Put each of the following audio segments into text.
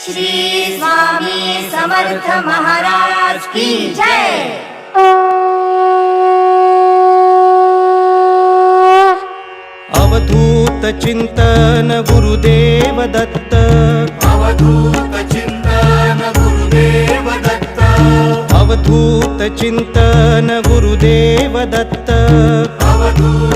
श्री स्वामी समर्थ महाराज की जय। अवधूत चिंतन गुरुदेव दत्त। अवधूत चिंतन गुरुदेव दत्त। अवधूत चिंतन गुरुदेव दत्त। अवधूत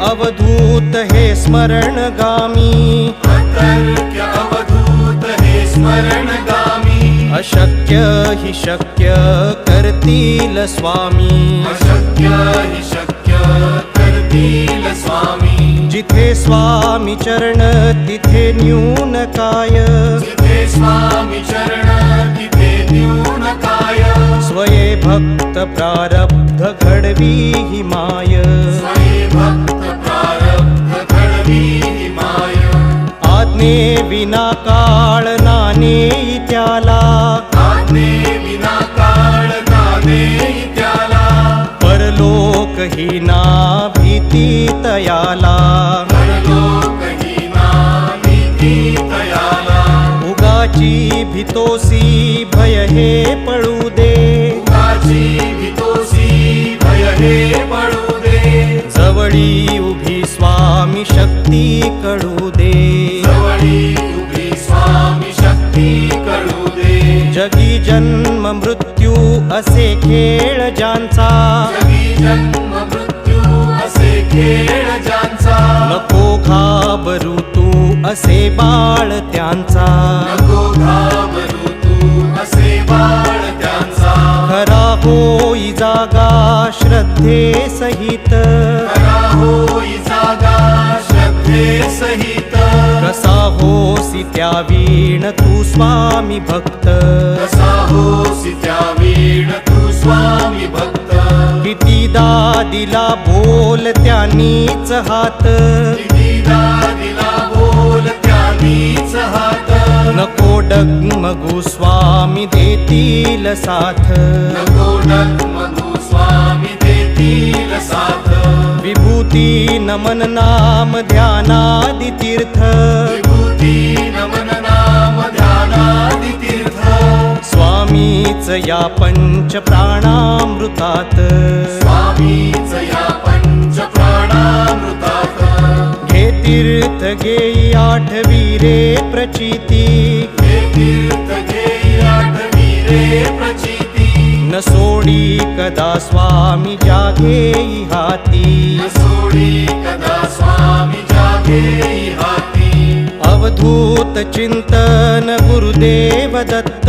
अवधूत हे स्मरणगामी. अतर्क्य अवधूत हे स्मरणगामी. अशक्य हि शक्य करतील स्वामी. अशक्य हि शक्य करतील स्वामी. जिथे स्वामी चरण तिथे न्यून काय. जिथे स्वामी चरण तिथे न्यून काय. स्वये भक्त प्रारब्ध घडवी हि माय. स्वये भक्त आज्ञे विना काळ नाने त्याला. आज्ञे विना काळ नाने त्याला. परलोक ही ना भीती तयाला परलोकहीना भीती तयाला. उगाची भीतोसी भय हे पळू दे. उगाची भीतोसी भय हे दे. जवळी उभी स्वामी शक्ती कळू जगी जन्म मृत्यू असे खेळ ज्यांचा. जगी जन्म मृत्यू असे खेळ ज्यांचा. नको घाबरू तू असे बाळ त्यांचा. नको घाबरू तू असे बाळ त्यांचा. खरा होई जागा श्रद्धे सहित होसी त्या वीण तू स्वामी भक्त. कसा होसी त्या वीण तू स्वामी भक्त. कितीदा दिला बोल त्यांनीच हात. कितीदा दिला बोल त्यानीच हात. नको डगमगू स्वामी देतील साथ. नको मधु स्वामी देतील साथ. विभूती नमन नाम ध्यानादि तीर्थ स्वामीच या पंच प्राणामृतात स्वामीच या पंच प्राणामृतात घे तीर्थ घेई आठवी रे प्रचिती. तीर्थ घेई आठवी रे प्रचिती. न सोडी कदा स्वामी जागेई हाती. न सोडी कदा स्वामी जागे हाती. अवधूत चिंतन गुरुदेव दत्त.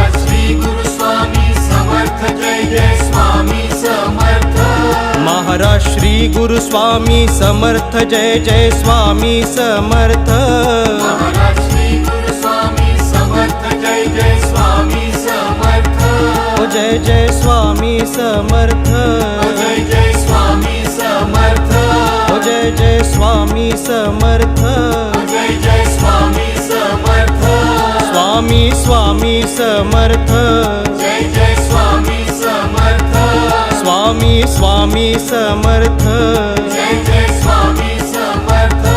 श्री गुरु स्वामी समर्थ जय जय स्वामी समर्थ। महाराज श्री गुरु स्वामी समर्थ जय जय स्वामी समर्थ। जय जय स्वामी समर्थ। जय जय स्वामी समर्थ। जय जय स्वामी समर्थ। जय जय स्वामी समर्थ। स्वामी स्वामी समर्थ। जय जय स्वामी समर्थ स्वामी स्वामी समर्थ. जय जय स्वामी समर्थ.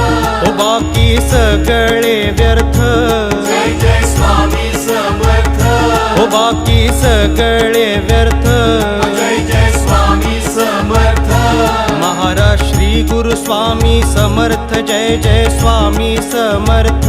ओ बाकी सगळे व्यर्थ. जय जय स्वामी समर्थ. ओ बाकी सगळे व्यर्थ. जय जय स्वामी समर्थ. महाराज श्री गुरु स्वामी समर्थ. जय जय स्वामी समर्थ.